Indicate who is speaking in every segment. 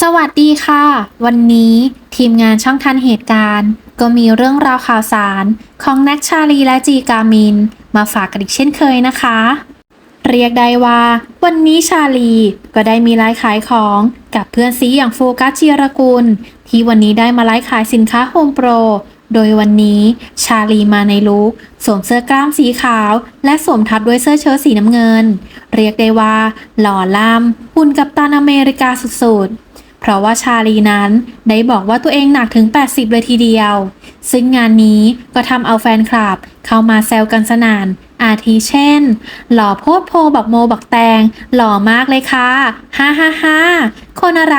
Speaker 1: สวัสดีค่ะ วันนี้ทีมงานช่องทันเหตุการณ์ ก็มีเรื่องราวข่าวสารของน็กชาลีและจีกามิน มาฝากกันอีกเช่นเคยนะคะ เรียกได้ว่า วันนี้ชาลีก็ได้มีไลฟ์ขายของกับเพื่อนซีอย่างโฟกัสจิรกุล ที่วันนี้ได้มาไลฟ์ขายสินค้าโฮมโปร โดยวันนี้ชาลีมาในลุคสวมเสื้อกล้ามสีขาว และสวมทับด้วยเสื้อเชิ้ตสีน้ำเงิน เรียกได้ว่า หล่อล่ำหุ่นกับตันอเมริกาสุดๆ เพราะว่าชาลีนั้นได้บอกว่าตัวเองหนักถึง 80 เลยทีเดียว ซึ่งงานนี้ก็ทำเอาแฟนคลับเข้ามาแซวกันสนาน อาทิเช่น หล่อโพดโพบักโมบักแตง หล่อมากเลยค่ะฮ่าฮ่าฮ่าคนอะไร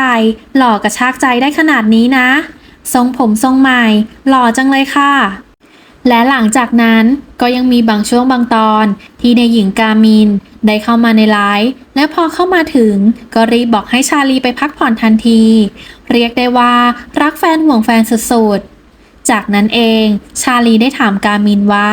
Speaker 1: หล่อกระชากใจได้ขนาดนี้นะ ทรงผมทรงใหม่ หล่อจังเลยค่ะและหลังจากนั้นก็ยังมีบางช่วงบางตอนที่ในหญิงกามิน ได้เข้ามาในไลฟ์และพอเข้ามาถึง ก็รีบบอกให้ชาลีไปพักผ่อนทันที เรียกได้ว่ารักแฟนห่วงแฟนสุดๆ จากนั้นเอง ชาลีได้ถามกามินว่า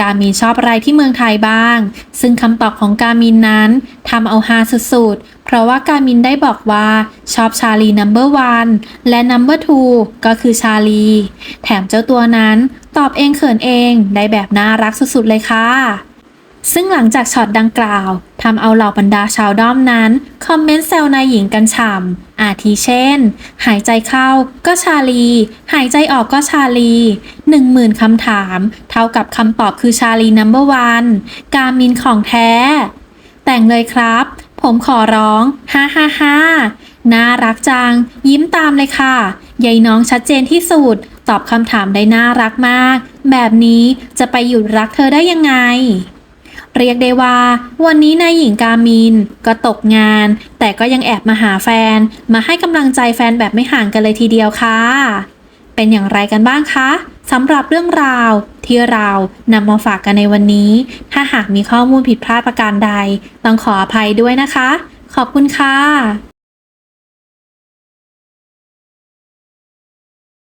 Speaker 1: กามินชอบอะไรที่เมืองไทยบ้าง ซึ่งคำตอบของกามินนั้นทำเอาฮาสุดๆ เพราะว่ากามินได้บอกว่าชอบชาลีนัมเบอร์วันและนัมเบอร์ทูก็คือชาลี แถมเจ้าตัวนั้นตอบเองเขินเองได้แบบน่ารักสุดๆเลยค่ะ ซึ่งหลังจากช็อตดังกล่าวทำเอาเหล่าบรรดาชาวด้อมนั้น คอมเมนต์แซวนายหญิงกันฉ่ำอาทิเช่น หายใจเข้าก็ชาลี หายใจออกก็ชาลีหนึ่งหมื่นคำถาม เท่ากับคำตอบคือชาลีนัมเบอร์วันกามินของแท้ แต่งเลยครับ ผมขอร้องฮ่าฮ่าฮ่าน่ารักจัง ยิ้มตามเลยค่ะยายน้องชัดเจนที่สุด ตอบคำถามได้น่ารักมาก แบบนี้จะไปหยุดรักเธอได้ยังไง เรียกได้ว่า วันนี้นายหญิงกามินก็ตกงาน แต่ก็ยังแอบมาหาแฟน มาให้กำลังใจแฟนแบบไม่ห่างกันเลยทีเดียวค่ะ เป็นอย่างไรกันบ้างคะสำหรับเรื่องราวที่เรานำมาฝากกันในวันนี้ ถ้าหากมีข้อมูลผิดพลาดประการใด ต้องขออภัยด้วยนะคะ ขอบคุณค่ะ